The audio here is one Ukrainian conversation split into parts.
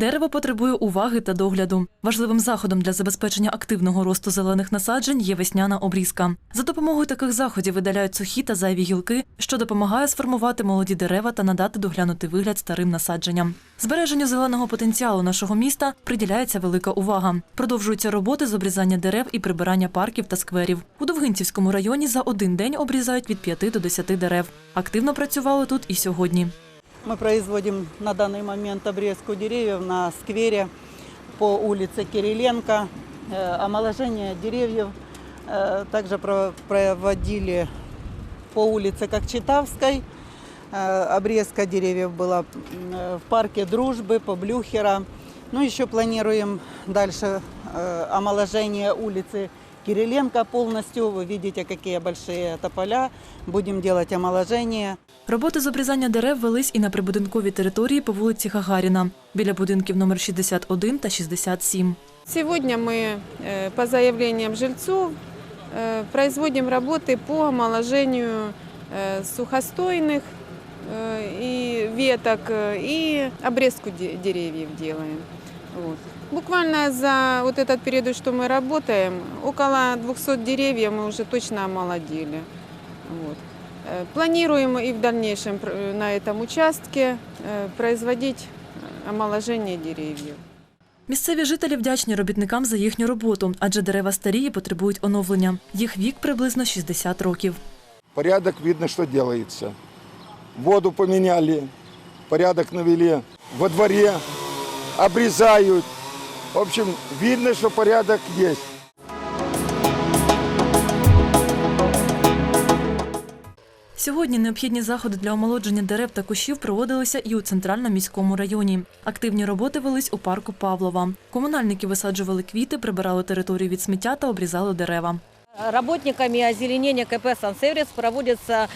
Дерево потребує уваги та догляду. Важливим заходом для забезпечення активного росту зелених насаджень є весняна обрізка. За допомогою таких заходів видаляють сухі та зайві гілки, що допомагає сформувати молоді дерева та надати доглянутий вигляд старим насадженням. Збереженню зеленого потенціалу нашого міста приділяється велика увага. Продовжуються роботи з обрізання дерев і прибирання парків та скверів. У Довгинцівському районі за один день обрізають від 5 до 10 дерев. Активно працювали тут і сьогодні. Мы производим на данный момент обрезку деревьев на сквере по улице Кириленко, э, омоложение деревьев. Э, Также про- проводили по улице Кокчетавской. Э, Обрезка деревьев была м, э, в парке Дружбы, по Блюхера. Ну, еще планируем дальше э, омоложение улицы Кириленко полностью. Вы видите, какие большие тополя. Будем делать омоложение. Роботи з обрізання дерев велись і на прибудинковій території по вулиці Гагаріна, біля будинків номер 61 та 67. Сегодня мы э, по заявлениям жильцов э, производим работы по омоложению э, сухостойных э, и веток э, и обрезку де- деревьев делаем. Вот. Буквально за вот этот период, что мы работаем, около 200 деревьев мы уже точно омолодили. Вот. Э, Планируем и в дальнейшем пр- на этом участке э, производить э, омоложение деревьев. Місцеві жителі вдячні робітникам за їхню роботу, адже дерева старі і потребують оновлення. Їх вік приблизно 60 років. Порядок видно, что делается. Воду поменяли, порядок навели. Во дворе обрезают. В общем, видно, что порядок есть. Сьогодні необхідні заходи для омолодження дерев та кущів проводилися і у центральному міському районі. Активні роботи велись у парку Павлова. Комунальники висаджували квіти, прибирали територію від сміття та обрізали дерева. Работниками озеленения КП «Сансеврис» проводятся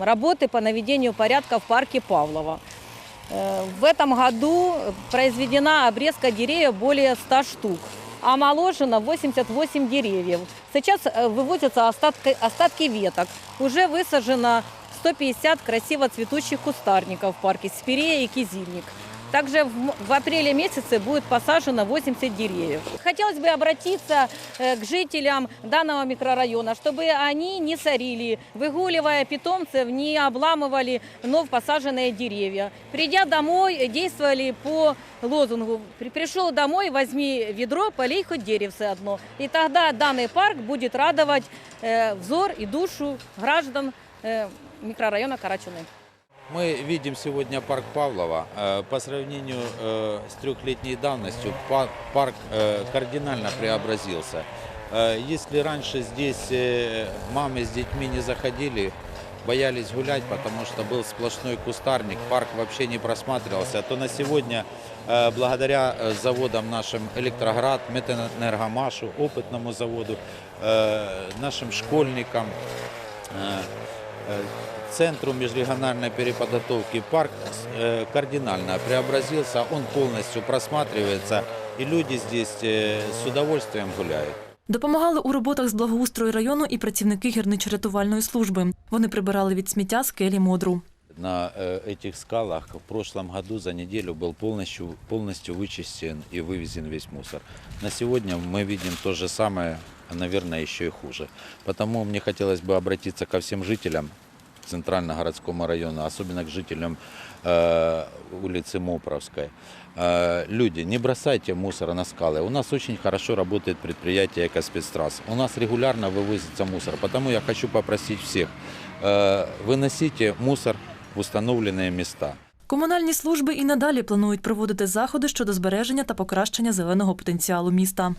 работы по наведению порядка в парке Павлова. Э, В этом году произведена обрезка деревьев более 100 штук. Омоложено 88 деревьев. Сейчас э, вывозятся остатки, остатки веток. Уже высажено 150 красиво цветущих кустарников в парке Спирея и Кизильник. Также в, м- в апреле месяце будет посажено 80 деревьев. Хотелось бы обратиться э, к жителям данного микрорайона, чтобы они не сорили, выгуливая питомцев, не обламывали вновь посаженные деревья. Придя домой, действовали по лозунгу «При- «Пришел домой, возьми ведро, полей хоть деревце одно». И тогда данный парк будет радовать э, взор и душу граждан э, микрорайона Карачуны. Мы видим сегодня парк Павлова. Э, По сравнению э, с трехлетней давностью па- парк э, кардинально преобразился. Если раньше здесь мамы с детьми не заходили, боялись гулять, потому что был сплошной кустарник, парк вообще не просматривался, то на сегодня, благодаря заводам нашим Электроград, Метэнергомашу, опытному заводу, нашим школьникам, Центру межрегиональной переподготовки парк э, кардинально преобразился, он полностью просматривается, и люди здесь э, с удовольствием гуляют. Допомагали у роботах з благоустрою району і працівники гірничо-рятувальної служби. Вони прибирали від сміття скелі модру. На э, этих скалах в прошлом году за неделю был полностью, полностью вычищен и вывезен весь мусор. На сегодня мы видим то же самое, наверное, еще и хуже. Потому мне хотелось бы обратиться ко всем жителям Центрально-городского района, особенно к жителям э, улицы Мопровской. Э, люди, не бросайте мусор на скалы. У нас очень хорошо работает предприятие «Экоспецтрасс». У нас регулярно вывозится мусор, потому я хочу попросить всех, э, выносите мусор в установлені міста. Комунальні служби і надалі планують проводити заходи щодо збереження та покращення зеленого потенціалу міста.